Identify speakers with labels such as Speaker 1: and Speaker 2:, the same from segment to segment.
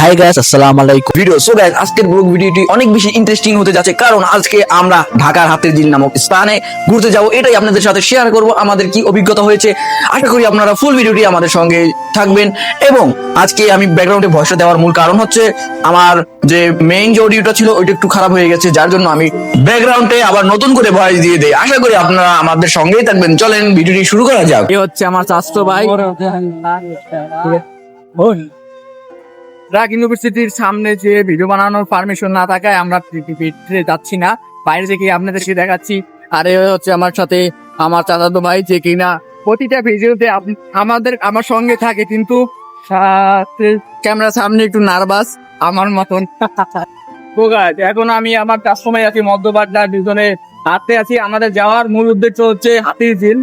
Speaker 1: High guys আসসালামু আলাইকুম video so guys আজকের ব্লগ ভিডিওটি অনেক বেশি ইন্টারেস্টিং হতে যাচ্ছে কারণ আজকে আমরা ঢাকার হাতের দিল নামক স্থানে ঘুরতে যাব। এটাই আপনাদের সাথে শেয়ার করব আমাদের কি অভিজ্ঞতা হয়েছে। আশা করি আপনারা ফুল ভিডিওটি আমাদের সঙ্গে থাকবেন। এবং আজকে আমি ব্যাকগ্রাউন্ডে ভয়েসটা দেওয়ার মূল কারণ হচ্ছে আমার যে মেইন যে অডিওটা ছিল ওইটা একটু খারাপ হয়ে গেছে যার জন্য আমি ব্যাকগ্রাউন্ডে আবার নতুন করে ভয়েস দিয়ে দেই। আশা করি আপনারা আমাদের সঙ্গেই থাকবেন। চলেন ভিডিওটি শুরু করা যাক। এ হচ্ছে আমার চাস্তো ভাই।
Speaker 2: রাগ ইউনিভার্সিটির সামনে যে ভিডিও বানানোর পারমিশন না থাকায় আমরা যাচ্ছি না। বাইরে থেকে আপনাদেরকে দেখাচ্ছি। আর এ হচ্ছে আমার সাথে আমার চাচাতো ভাই যে কিনা প্রতিটা ভিডিওতে আমাদের আমার সঙ্গে থাকে কিন্তু ক্যামেরার সামনে একটু নার্ভাস আমার মতন। এখন আমি আমার কাস্টমার আছি মধ্যবাড্ডার দুজনে হাতে আছি। আমাদের যাওয়ার মূল উদ্দেশ্য হচ্ছে হাতির ঝিল।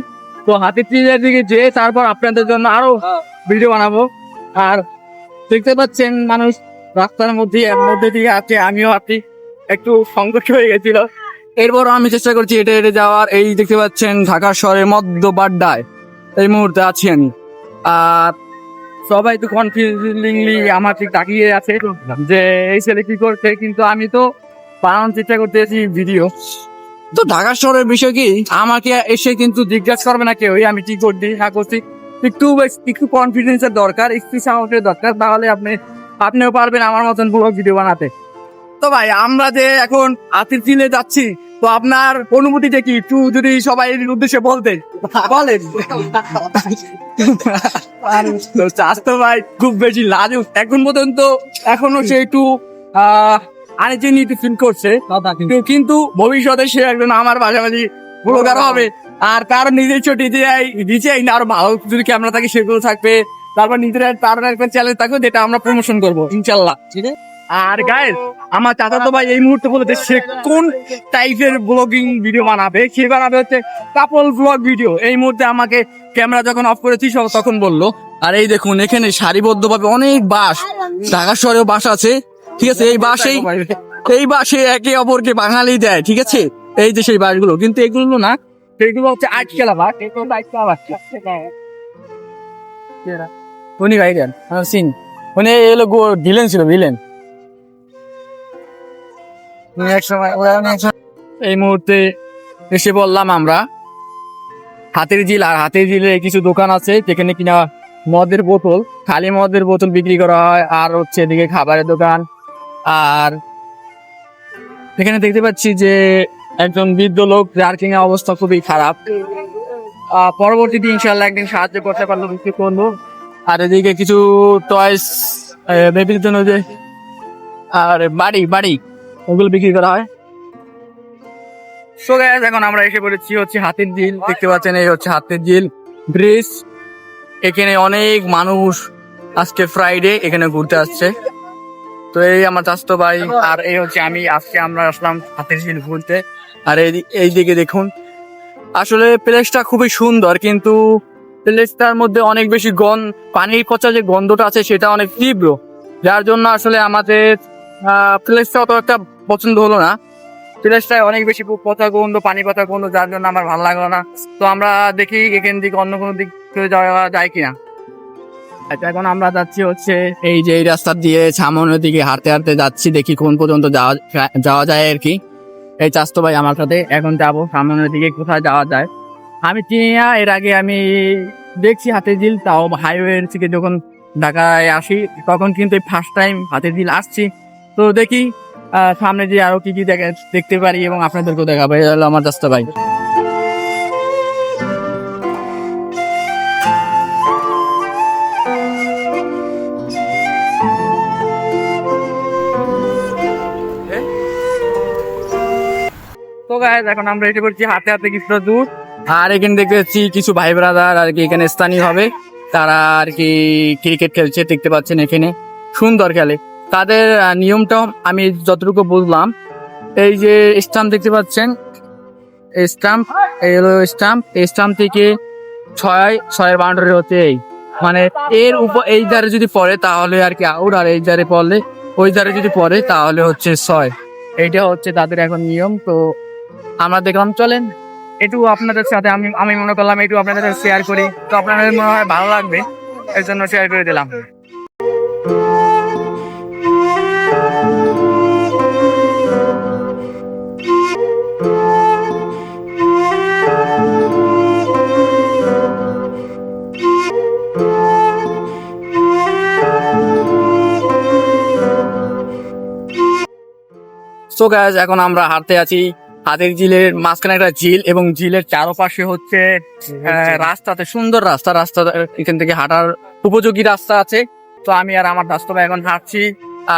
Speaker 2: তো হাতির ঝিলের দিকে যে তারপর আপনাদের জন্য আরও ভিডিও বানাবো। আর দেখতে পাচ্ছেন মানুষ রাস্তার মধ্যে, এর মধ্যে দিয়ে আছে, আমিও আপনি একটু সংকট হয়ে গেছিল। এরপরও আমি চেষ্টা করছি হেঁটে হেঁটে যাওয়ার। এই দেখতে পাচ্ছেন ঢাকা শহরের মধ্য বাড্ডায় এই মুহূর্তে আছি আমি। আর সবাই তো কনফিউজিংলি আমার ঠিক তাকিয়ে আছে যে, এই ছেলে কি করছে? কিন্তু আমি তো বানানোর চেষ্টা করতেছি ভিডিও তো ঢাকা শহরের বিষয় কি? আমাকে এসে কিন্তু জিজ্ঞাসা করবে না কেউ আমি কি করছি, না করছি। একটু একটু কনফিডেন্সের দরকার একটু সাহসের দরকার। তাহলে আপনি আপনিও পারবেন আমার মতন পুরো ভিডিও বানাতে। তো ভাই আমরা যে এখন আতির চিলে যাচ্ছি তো আপনার অনুভূতিটা কি? একটু যদি সবাই উদ্দেশ্যে বলতে। বলেন। তো চাস্তো ভাই খুব বেশি লাজুক। এখন পর্যন্ত এখনও সে একটু আহ আনইজিনিটি ফিল করছে। কিন্তু- কিন্তু ভবিষ্যতে সে একজন আমার পাশাপাশি ব্লগার হবে। আর তার নিজস্ব ডিজিআই ডিজিআই না আরও ভালো যদি ক্যামেরা থাকে সেগুলো থাকবে। তারপর নিজের তার একটা চ্যালেঞ্জ থাকবে যেটা আমরা প্রমোশন করব ইনশাল্লাহ। ঠিক আছে? আর গাইস আমার চাচা তো ভাই এই মুহূর্তে বলেছে সে কোন টাইপের ব্লগিং ভিডিও বানাবে? সে বানাবে হচ্ছে কাপল ব্লগ ভিডিও এই মুহূর্তে আমাকে ক্যামেরা যখন অফ করেছি সব তখন বলল আর এই দেখুন এখানে সারিবদ্ধভাবে অনেক বাস ঢাকা শহরেও বাস আছে ঠিক আছে? এই বাসেই এই বাসে একে অপরকে বাঙালি দেয় ঠিক আছে? এই যে সেই বাসগুলো কিন্তু এগুলো না সেগুলো হচ্ছে আট খেলা বাস এগুলো আট খেলা উনি গাই সিন। উনি এলো গো ভিলেন ছিল ভিলেন। এই মুহূর্তে এসে বললাম আমরা হাতের ঝিল আর হাতের ঝিলে কিছু দোকান আছে যেখানে কিনা মদের বোতল খালি মদের বোতল বিক্রি করা হয় আর হচ্ছে এদিকে খাবারের দোকান আর এখানে দেখতে পাচ্ছি যে একজন বৃদ্ধ লোক যার কিনা অবস্থা খুবই খারাপ। পরবর্তীতে ইনশাল্লাহ একদিন সাহায্য করতে পারল বিক্রি করব? আর এদিকে কিছু টয়েস বেবির জন্য যে, আর বাড়ি বাড়ি, ওগুলো বিক্রি করা হয়। সো গাইস এখন আমরা এসে পড়েছি হচ্ছে হাতের ঝিল। দেখতে পাচ্ছেন, এই হচ্ছে হাতের ঝিল। ব্রিজ এখানে অনেক মানুষ আজকে ফ্রাইডে এখানে ঘুরতে আসছে। তো এই আমার চাস্তো ভাই, আর এই হচ্ছে আমি, আজকে আমরা আসলাম হাতের ঝিল ঘুরতে। আর এই দিকে দেখুন। আসলে প্লেসটা খুবই সুন্দর, কিন্তু প্লেসটার মধ্যে অনেক বেশি গন, পানির পচা যে গন্ধটা আছে সেটা অনেক তীব্র। যার জন্য আসলে আমাদের প্লেসটা অত একটা পছন্দ হলো না। প্লেসটায় অনেক বেশি পচা গন্ধ, পানি পচা গন্ধ, যার জন্য আমার ভালো লাগল না। তো আমরা দেখি এখান থেকে অন্য কোনো দিক থেকে যাওয়া যায় কিনা। আচ্ছা এখন আমরা যাচ্ছি হচ্ছে এই যে এই রাস্তা দিয়ে, সামনের দিকে হাঁটতে হাঁটতে যাচ্ছি, দেখি কোন পর্যন্ত যাওয়া যাওয়া যায় আর কি। এই চাস্তো ভাই আমার সাথে। এখন যাব, সামনের দিকে কোথায় যাওয়া যায়। আমি চিনি না এর আগে আমি দেখছি হাতের ঝিল, তাও হাইওয়ে থেকে যখন ঢাকায় আসি, তখন কিন্তু ফার্স্ট টাইম হাতের ঝিল আসছি। তো দেখি সামনে যে আরও কি কি দেখা- দেখতে পারি এবং আপনাদেরকেও দেখাবো। এই হলো আমার চাস্তো ভাই। গাইজ এখন আমরা এসে করছি হাতে হাতে কিছুটা দূর আর এখানে দেখতে পাচ্ছি কিছু ভাই ব্রাদার আর কি এখানে স্থানীয় হবে। তারা আর কি ক্রিকেট খেলছে, দেখতে পাচ্ছেন এখানে। সুন্দর খেলে। তাদের নিয়মটা আমি যতটুকু বুঝলাম, এই যে স্টাম্প দেখতে পাচ্ছেন স্টাম্প এই স্টাম্প এই স্টাম্প থেকে ছয়, ছয়ের বাউন্ডারি হচ্ছে এই। মানে এর উপর, এই ধারে যদি পড়ে তাহলে আর কি আউট আর এই ধারে পড়লে, ওই ধারে যদি পড়ে তাহলে হচ্ছে ছয়। এইটা হচ্ছে তাদের এখন নিয়ম, তো আমরা দেখলাম, চলেন। একটু আপনাদের সাথে আমি আমি মনে করলাম একটু আপনাদের সাথে শেয়ার করি। তো আপনাদের মনে হয় ভালো লাগবে? এর জন্য শেয়ার করে দিলাম। সো গ্যাস এখন আমরা হাঁটতে আছি। হাতের ঝিলের মাঝখানে একটা ঝিল এবং ঝিলের চারপাশে হচ্ছে রাস্তাতে সুন্দর রাস্তা। রাস্তা এখান থেকে হাঁটার উপযোগী রাস্তা আছে। তো আমি আর আমার রাস্তা এখন হাঁটছি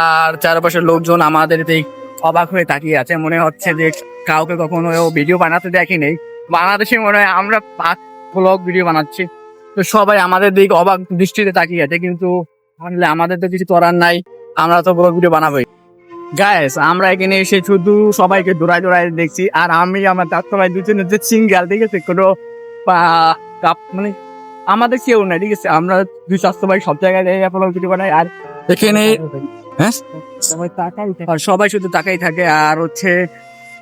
Speaker 2: আর চারপাশের লোকজন আমাদের অবাক হয়ে তাকিয়ে আছে। মনে হচ্ছে যে কাউকে কখনো ভিডিও বানাতে দেখি নেই বাংলাদেশে মনে হয় আমরা পাঁচ ব্লগ ভিডিও বানাচ্ছি। তো সবাই আমাদের দিক অবাক দৃষ্টিতে তাকিয়ে আছে কিন্তু আমাদের তো কিছু করার নাই। আমরা তো ব্লগ ভিডিও বানাবোই। গাইস আমরা এখানে এসে শুধু সবাইকে দৌড়ায় দৌড়ায় দেখছি আর আমি আমার ডাক্তার ভাই দুজনে যে সিঙ্গেল ঠিক আছে? কোনো কাপ- মানে আমাদের কেউ নাই ঠিক আছে? আমরা দুই স্বাস্থ্য ভাই সব জায়গায় বানাই আর এখানে হ্যাঁ?
Speaker 3: সবাই
Speaker 2: আর সবাই শুধু তাকাই থাকে আর হচ্ছে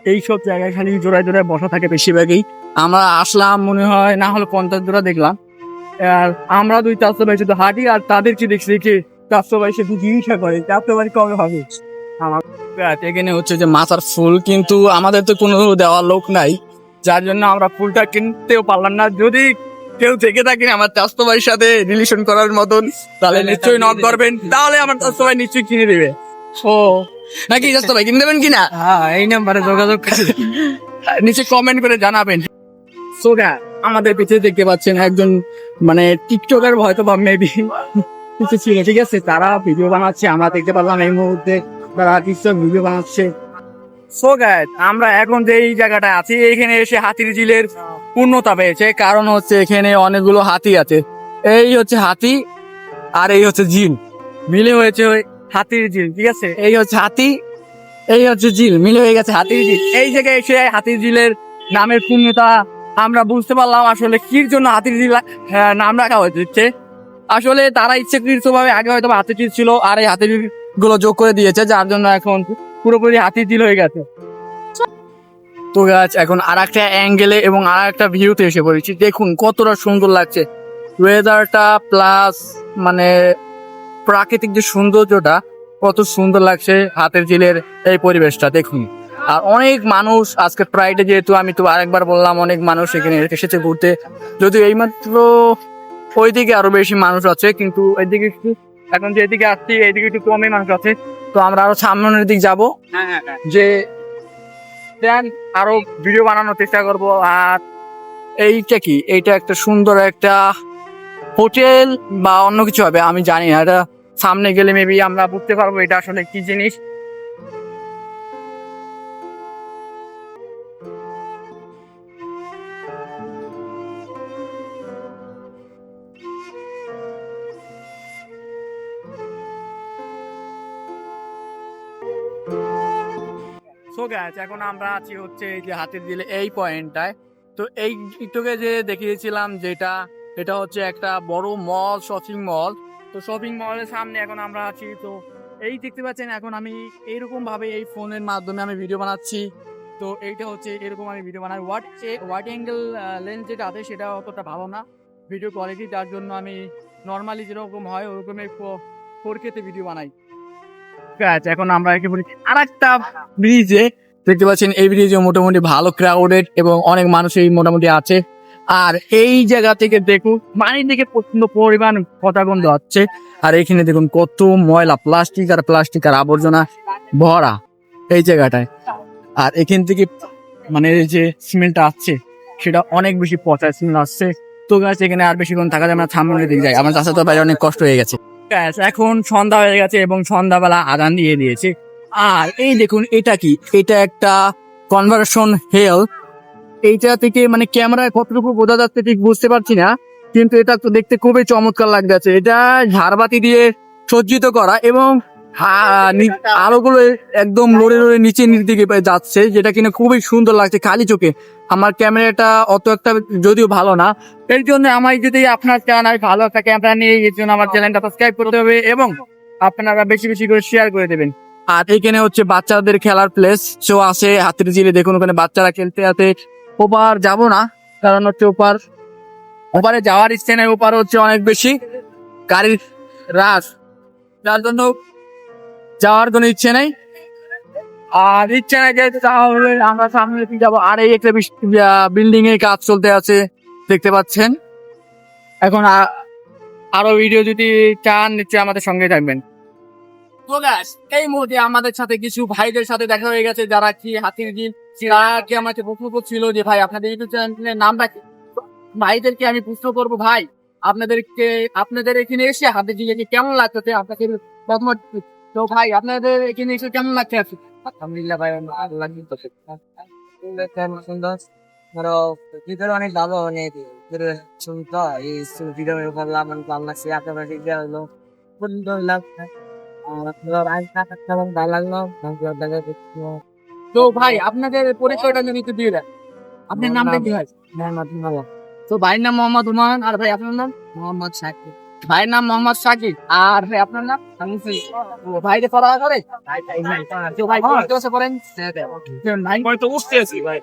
Speaker 2: এই সব জায়গায় খালি জোড়ায় জোড়ায় বসা থাকে বেশিরভাগই। আমরা আসলাম মনে হয় না হলে পঞ্চাশ জোড়া দেখলাম। আর আমরা দুই চারশো ভাই শুধু হাঁটি আর তাদেরকে দেখছি কি চারশো ভাই শুধু জিজ্ঞাসা করে চারশো ভাই কবে হবে? এখানে হচ্ছে যে মাথার ফুল কিন্তু আমাদের তো কোনো দেওয়ার লোক নাই। যার জন্য আমরা ফুলটা কিনতেও পারলাম না। যদি কেউ থেকে থাকেন আমার চাষতো ভাইয়ের সাথে রিলেশন করার মতন তাহলে নিশ্চয়ই নক করবেন। তাহলে আমার চাষতো ভাই নিশ্চয়ই কিনে দেবে। ও নাকি চাষতো ভাই কিনে দেবেন কিনা?
Speaker 3: হ্যাঁ এই নাম্বারে যোগাযোগ করে
Speaker 2: নিচে কমেন্ট করে জানাবেন। সোগা আমাদের পিছিয়ে দেখতে পাচ্ছেন একজন মানে টিকটকার হয়তো বা মেবি কিছু ছিল ঠিক আছে তারা ভিডিও বানাচ্ছে আমরা দেখতে পারলাম এই মুহূর্তে। তারা টিকটক ভিডিও সো গাইড আমরা এখন যে এই জায়গাটা আছি এখানে এসে হাতির ঝিলের পূর্ণতা পেয়েছে। কারণ হচ্ছে এখানে অনেকগুলো হাতি আছে। এই হচ্ছে হাতি আর এই হচ্ছে ঝিল। মিলে হয়েছে ওই হাতির ঝিল ঠিক আছে? এই হচ্ছে হাতি এই হচ্ছে ঝিল মিলে হয়ে গেছে হাতির ঝিল। এই জায়গায় এসে হাতির ঝিলের নামের পূর্ণতা আমরা বুঝতে পারলাম আসলে কির জন্য হাতির ঝিল আহ, নাম রাখা হয়েছে। আসলে তারা ইচ্ছাকৃত ভাবে আগে হয়তো হাতির ঝিল ছিল আর এই হাতির গুলো যোগ করে দিয়েছে, যার জন্য এখন পুরোপুরি হাতির ঝিল হয়ে গেছে। তো গাছ এখন আর একটা অ্যাঙ্গেলে এবং আর একটা ভিউতে এসে পড়েছি। দেখুন কতটা সুন্দর লাগছে। ওয়েদারটা প্লাস মানে প্রাকৃতিক যে সৌন্দর্যটা, কত সুন্দর লাগছে হাতের ঝিলের এই পরিবেশটা, দেখুন। আর অনেক মানুষ আজকে ফ্রাইডে যেহেতু, আমি তো আরেকবার বললাম, অনেক মানুষ এখানে এসেছে ঘুরতে। যদিও এইমাত্র ওইদিকে আরও বেশি মানুষ আছে, কিন্তু এইদিকে একটু এখন যে এদিকে আসছি এদিকে একটু কমই মানুষ আছে। তো আমরা আরও সামনের দিক যাব।
Speaker 3: হ্যাঁ হ্যাঁ হ্যাঁ।
Speaker 2: যে দেন আরও ভিডিও বানানোর চেষ্টা করব। আর এইটা কি? এইটা একটা সুন্দর একটা হোটেল বা অন্য কিছু হবে আমি জানি না। এটা সামনে গেলে মেবি আমরা বুঝতে পারব এটা আসলে কি জিনিস। সো গ্যাস এখন আমরা আছি হচ্ছে এই যে হাতের দিলে এই পয়েন্টটায় তো এই একটুকে যে দেখিয়েছিলাম যেটা, এটা হচ্ছে একটা বড় মল শপিং মল তো শপিং মলের সামনে এখন আমরা আছি। তো এই দেখতে পাচ্ছেন, এখন আমি এইরকম ভাবে এই ফোনের মাধ্যমে আমি ভিডিও বানাচ্ছি। তো এইটা হচ্ছে এরকম আমি ভিডিও বানাই। হোয়াট হোয়াট অ্যাঙ্গেল লেন্স যেটা আছে সেটা অতটা ভালো না। ভিডিও কোয়ালিটি যার জন্য আমি নর্মালি যেরকম হয়, ওরকমই ফোর কেতে ভিডিও বানাই। এখন আমরা একেবারে আর একটা ব্রিজে দেখতে পাচ্ছেন, এই ব্রিজে মোটামুটি ভালো ক্রাউডেড এবং অনেক মানুষ এই মোটামুটি আছে। আর এই জায়গা থেকে দেখুন পানি থেকে প্রচণ্ড পরিমাণ পতাগন্ধ হচ্ছে আর এখানে দেখুন, কত ময়লা প্লাস্টিক আর প্লাস্টিক আর আবর্জনা ভরা এই জায়গাটায়। আর এখান থেকে মানে যে স্মেলটা আসছে, সেটা অনেক বেশি পচা স্মেল আসছে। তো গাছ এখানে আর বেশিক্ষণ থাকা যাবে না, সামনের দিকে যাই। আমার চাষা তো বাইরে অনেক কষ্ট হয়ে গেছে। Guys, এখন সন্ধ্যা হয়ে গেছে এবং সন্ধ্যাবেলা আদান দিয়ে দিয়েছে। আর এই দেখুন এটা কি? এটা একটা কনভারশন হেল এইটা থেকে মানে ক্যামেরায় কতটুকু বোঝা যাচ্ছে ঠিক বুঝতে পারছি না কিন্তু এটা তো দেখতে খুবই চমৎকার লাগতেছে এটা ঝাড়বাতি দিয়ে সজ্জিত করা এবং আলোগুলো একদম লড়ে লড়ে নিচে নিচ দিকে যাচ্ছে, যেটা কিনা খুবই সুন্দর লাগছে খালি চোখে। আমার ক্যামেরাটা অত একটা যদিও ভালো না, এর জন্য আমার যদি আপনার আমি ভালো একটা ক্যামেরা নিয়ে এর জন্য আমার চ্যানেলটা সাবস্ক্রাইব করতে হবে এবং আপনারা বেশি বেশি করে শেয়ার করে দেবেন। আর এখানে হচ্ছে বাচ্চাদের খেলার প্লেস শো আছে, হাতের জিলে দেখুন ওখানে বাচ্চারা খেলতে আছে। ওপার যাব না, কারণ হচ্ছে ওপার, ওপারে যাওয়ার নেই, ওপার হচ্ছে অনেক বেশি। গাড়ির রাস যার জন্য যাওয়ার কোনো ইচ্ছে নেই? আর ইচ্ছে নাই যে তাহলে আমরা সামনে যাব। আর এই একটা বিল্ডিং এর কাজ চলতে আছে দেখতে পাচ্ছেন? এখন আরও ভিডিও যদি চান নিশ্চয়ই আমাদের সঙ্গে থাকবেন। guys, এই মুহূর্তে আমাদের সাথে কিছু ভাইদের সাথে দেখা হয়ে গেছে যারা কি হাতির দিন কি আমাকে প্রশ্ন করছিল যে ভাই আপনাদের ইউটিউব চ্যানেলের নামটা কি? ভাইদেরকে আমি প্রশ্ন করব ভাই আপনাদেরকে আপনাদের এখানে এসে হাতির দিকে কেমন লাগতেছে? আপনাকে প্রথম তো ভাই আপনাদের এখানে এসে কেমন লাগছে?
Speaker 3: আলহামদুলিল্লাহ ভাই লাগছে সুন্দর ধরো ভিতরে অনেক ভালো অনেক ভিতরে শুনতো এই ভিডিও করলাম অনেক ভালো লাগছে। আপনার ভিডিও হলো সুন্দর লাগছে। আর আজ কাটালাম ভালো লাগল?
Speaker 2: তো ভাই আপনাদের পরিচয়টা যদি একটু দিয়ে দেন। আপনার নামটা কি হয়?
Speaker 3: ভালো
Speaker 2: তো ভাইয়ের নাম মোহাম্মদ হুমায়ুন আর ভাই আপনার নাম?
Speaker 3: মোহাম্মদ সাকিব।
Speaker 2: ভাইয়ের নাম মোহাম্মদ সাকিব আর আপনার নাম ও ভাই পড়া করে তো ভাই পড়েন নাইন
Speaker 3: তো উঠতে আছি ভাই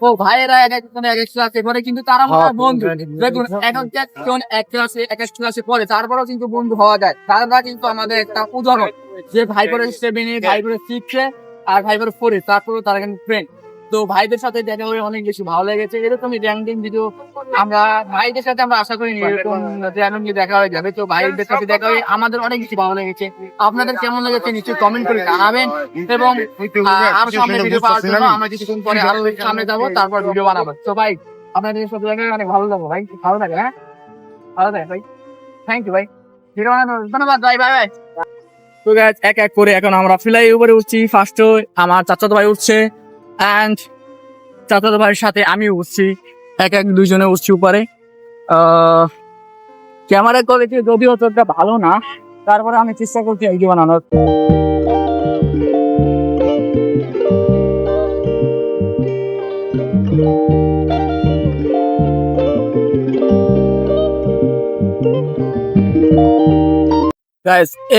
Speaker 2: ও- ভাইয়েরা এক একজন এক ক্লাসে পড়ে কিন্তু তারা মনে বন্ধু দেখুন এক একজন এক ক্লাসে এক এক ক্লাসে পড়ে তারপরেও কিন্তু বন্ধু হওয়া যায় তারা কিন্তু আমাদের একটা উদাহরণ যে ভাই পড়ে সেভেনে ভাই পড়ে সিক্সে আর ভাই পড়ে ফোরে তারপরেও তারা কিন্তু ফ্রেন্ড তো ভাইদের সাথে দেখা হয়ে অনেক বেশি ভালো লেগেছে। এরকমই র্যাঙ্কিং ভিডিও আমরা ভাইদের সাথে আমরা আশা করি এরকম র্যাঙ্কিং দেখা হয়ে যাবে। তো ভাইদের সাথে দেখা হয়ে আমাদের অনেক বেশি ভালো লেগেছে। আপনাদের কেমন লেগেছে নিশ্চয়ই কমেন্ট করে জানাবেন। এবং আরও সামনে ভিডিও পাওয়ার জন্য আমরা কিছুক্ষণ পরে আরও সামনে যাব, তারপর ভিডিও বানাবো। তো ভাই, আপনাদের সব জায়গায় অনেক ভালো লাগবে ভাই। ভালো থাকে হ্যাঁ? ভালো থাকে ভাই। থ্যাংক ইউ ভাই। ভিডিও বানানোর ধন্যবাদ ভাই বাই বাই তো গাইজ এক এক করে এখন আমরা ফ্লাই উপরে উঠছি। ফার্স্ট আমার চাচাতো ভাই উঠছে। অ্যান্ড চাচাতো ভাইয়ের সাথে আমি উঠছি। এক এক দুইজনে উঠছি উপরে। ক্যামেরা কোয়ালিটি যদিও চোখটা ভালো না, তারপরে আমি চেষ্টা করছি ভিডিও বানানোর।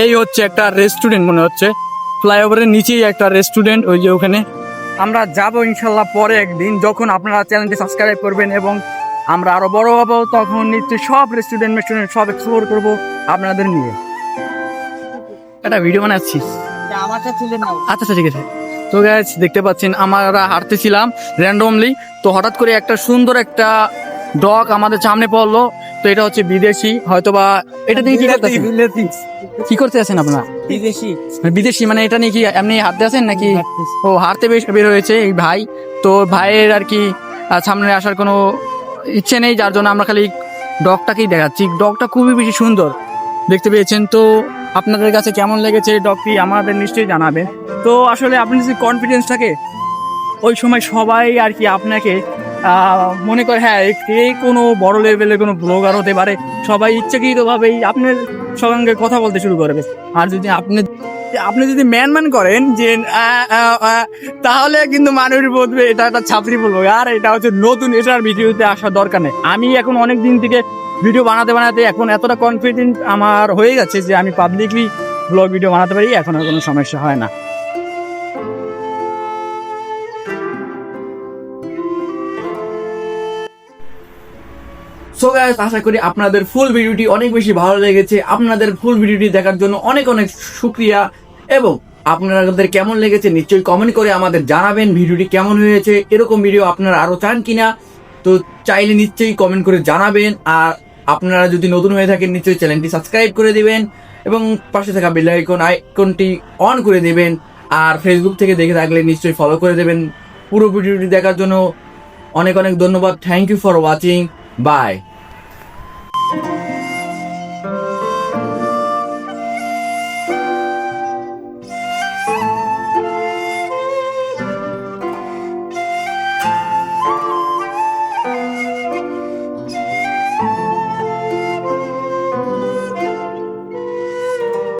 Speaker 2: এই হচ্ছে একটা রেস্টুরেন্ট মনে হচ্ছে। ফ্লাইওভারের নিচেই একটা রেস্টুরেন্ট ওই যে ওখানে। আমরা যাব ইনশাল্লাহ পরে একদিন যখন আপনারা চ্যানেলটি সাবস্ক্রাইব করবেন এবং আমরা আরও বড় হব তখন নিশ্চয়ই সব রেস্টুরেন্ট রেস্টুরেন্ট সব এক্সপ্লোর করব আপনাদের নিয়ে। একটা ভিডিও বানাচ্ছি। আচ্ছা আচ্ছা ঠিক আছে। তো গ্যাস দেখতে পাচ্ছেন আমরা হাঁটতেছিলাম র্যান্ডমলি তো হঠাৎ করে একটা সুন্দর একটা ডগ আমাদের সামনে পড়ল। তো এটা হচ্ছে বিদেশি হয়তোবা এটা দিয়ে কি করতেছেন? কি করতে আছেন আপনারা?
Speaker 3: বিদেশি।
Speaker 2: মানে বিদেশি মানে এটা নিয়ে কি এমনি হাঁটতে আছেন নাকি? ও হাঁটতে বেশ বের হয়েছে এই ভাই। তো ভাইয়ের আর কি সামনে আসার কোনো ইচ্ছে নেই যার জন্য আমরা খালি ডগটাকেই দেখাচ্ছি। ডগটা খুবই বেশি সুন্দর দেখতে পেয়েছেন। তো আপনাদের কাছে কেমন লেগেছে এই ডগটি আমাদের নিশ্চয়ই জানাবেন। তো আসলে আপনি যদি কনফিডেন্স থাকে ওই সময় সবাই আর কি আপনাকে মনে করে হ্যাঁ এই কোনো বড় লেভেলের কোনো ব্লগার হতে পারে। সবাই ইচ্ছাকৃতভাবেই আপনার সঙ্গে কথা বলতে শুরু করবে আর যদি আপনি আপনি যদি ম্যান ম্যান করেন যে তাহলে কিন্তু মানুষ বলবে, এটা একটা ছাত্রী বলব। আর এটা হচ্ছে নতুন, এটার ভিডিওতে আসার দরকার নেই। আমি এখন অনেক দিন থেকে ভিডিও বানাতে বানাতে এখন এতটা কনফিডেন্ট আমার হয়ে গেছে যে, আমি পাবলিকলি ব্লগ ভিডিও বানাতে পারি, এখন আর কোনো সমস্যা হয় না।
Speaker 1: সো গাইস আশা করি আপনাদের ফুল ভিডিওটি অনেক বেশি ভালো লেগেছে। আপনাদের ফুল ভিডিওটি দেখার জন্য অনেক অনেক শুক্রিয়া। এবং আপনাদের কেমন লেগেছে নিশ্চয়ই কমেন্ট করে আমাদের জানাবেন ভিডিওটি কেমন হয়েছে, এরকম ভিডিও আপনারা আরও চান কিনা। তো চাইলে নিশ্চয়ই কমেন্ট করে জানাবেন। আর আপনারা যদি নতুন হয়ে থাকেন, নিশ্চয়ই চ্যানেলটি সাবস্ক্রাইব করে দিবেন। এবং পাশে থাকা বেল আইকন আইকনটি অন করে দিবেন। আর ফেসবুক থেকে দেখে থাকলে নিশ্চয়ই ফলো করে দেবেন পুরো ভিডিওটি দেখার জন্য। অনেক অনেক ধন্যবাদ। Thank you for watching bye